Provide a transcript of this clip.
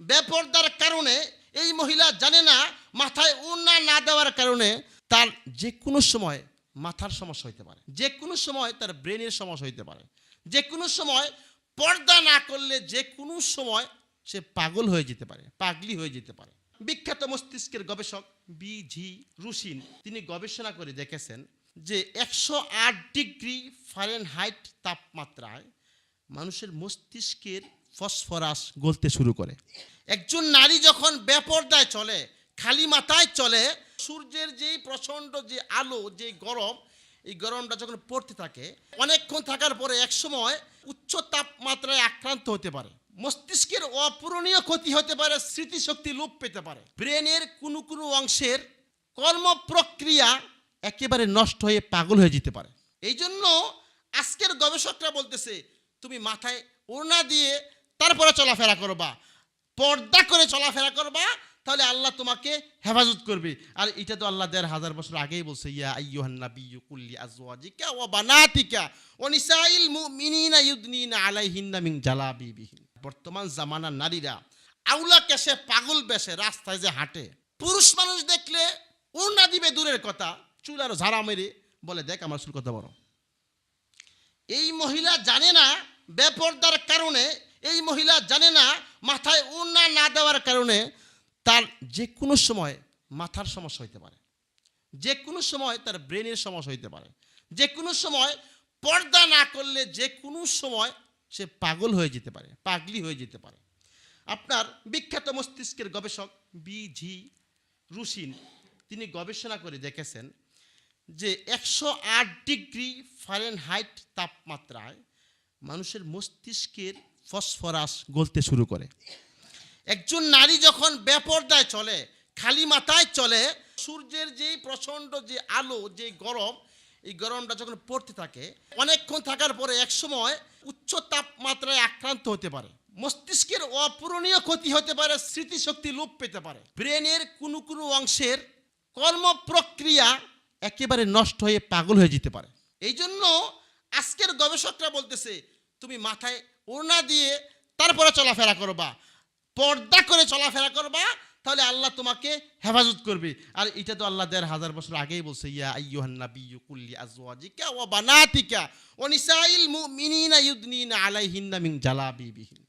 বেপর্দার কারণে এই মহিলা জানে না, মাথায় উন্না না দেওয়ার কারণে তার যে কোনো সময় মাথার সমস্যা হইতে পারে যে কোনো সময় তার ব্রেনের সমস্যা হইতে পারে যে কোনো সময় পর্দা না করলে যে কোনো সময় সে পাগল হয়ে যেতে পারে, পাগলি হয়ে যেতে পারে। বিখ্যাত মস্তিষ্কের গবেষক বি জি রুশিন, তিনি গবেষণা করে দেখেছেন যে একশো আট ডিগ্রি ফারেনহাইট তাপমাত্রায় মানুষের মস্তিষ্কের ফসফরাস গলতে শুরু করে। একজন নারী যখন বেপর্দায় চলে, খালি মাথায় চলে, সূর্যের যেই প্রচণ্ড যে আলো, যে গরম, এই গরমটা যখন পড়তে থাকে, অনেকক্ষণ থাকার পরে একসময় উচ্চ তাপমাত্রায় আক্রান্ত হতে পারে। মস্তিষ্কের অপূরণীয় ক্ষতি হতে পারে, স্মৃতিশক্তি লোপ পেতে পারে। ব্রেনের কোনো কোনো অংশের কর্ম প্রক্রিয়া একেবারে নষ্ট হয়ে পাগল হয়ে যেতে পারে। এই জন্য আজকের গবেষকরা বলতেছে তুমি মাথায় ওড়না দিয়ে তারপরে চলাফেরা করবা। পর্দা করে চলাফেরা করবা, তাহলে আল্লাহ তোমাকে হেফাজত করবে। আর এটা তো আল্লাহ দেড় হাজার বছর আগেই বলছে বর্তমান জামানার নারীরা আউলা কেসে পাগল বেশে রাস্তায় যে হাঁটে, পুরুষ মানুষ দেখলে ওড়না দিবে দূরের কথা, চুল আর ঝাড়া মেরে বলে, দেখ আমার চুল কত বড়। এই মহিলা জানে না বেপর্দার কারণে এই মহিলা জানে না, মাথায় উন্না না দেওয়ার কারণে তার যে কোনো সময় মাথার সমস্যা হইতে পারে। যে কোনো সময় তার ব্রেনের সমস্যা হইতে পারে। যে কোনো সময় পর্দা না করলে যে কোনো সময় সে পাগল হয়ে যেতে পারে, পাগলি হয়ে যেতে পারে। আপনার বিখ্যাত মস্তিষ্কের গবেষক বি জি রুশিন, তিনি গবেষণা করে দেখেছেন যে একশো আট ডিগ্রি ফারেনহাইট তাপমাত্রায় মানুষের মস্তিষ্কের ফসফরাস গলতে শুরু করে। একজন নারী যখন বেপর্দায় চলে, খালি মাথায় চলে, সূর্যের যেই প্রচণ্ড যে আলো, যে গরম, এই গরমটা যখন পড়তে থাকে, অনেকক্ষণ থাকার পরে একসময় উচ্চ তাপমাত্রায় আক্রান্ত হতে পারে। মস্তিষ্কের অপূরণীয় ক্ষতি হতে পারে, স্মৃতিশক্তি লোপ পেতে পারে। ব্রেনের কোনো কোনো অংশের কর্ম প্রক্রিয়া একেবারে নষ্ট হয়ে পাগল হয়ে যেতে পারে। এই জন্য আজকের গবেষকরা বলতেছে তুমি মাথায় ওড়না দিয়ে তারপরে চলাফেরা করবা। পর্দা করে চলাফেরা করবা, তাহলে আল্লাহ তোমাকে হেফাজত করবে। আর এটা তো আল্লাহ দেড় হাজার বছর আগেই বলছে, ইয়া আইয়ুহান নাবিয়্যু কুল্লি আজওয়াজিকা ওয়া বানাতিকা ওয়া নিসাইল মুমিনিনা ইউদনিনা আলাইহিন্না মিন জালাবিবিহিন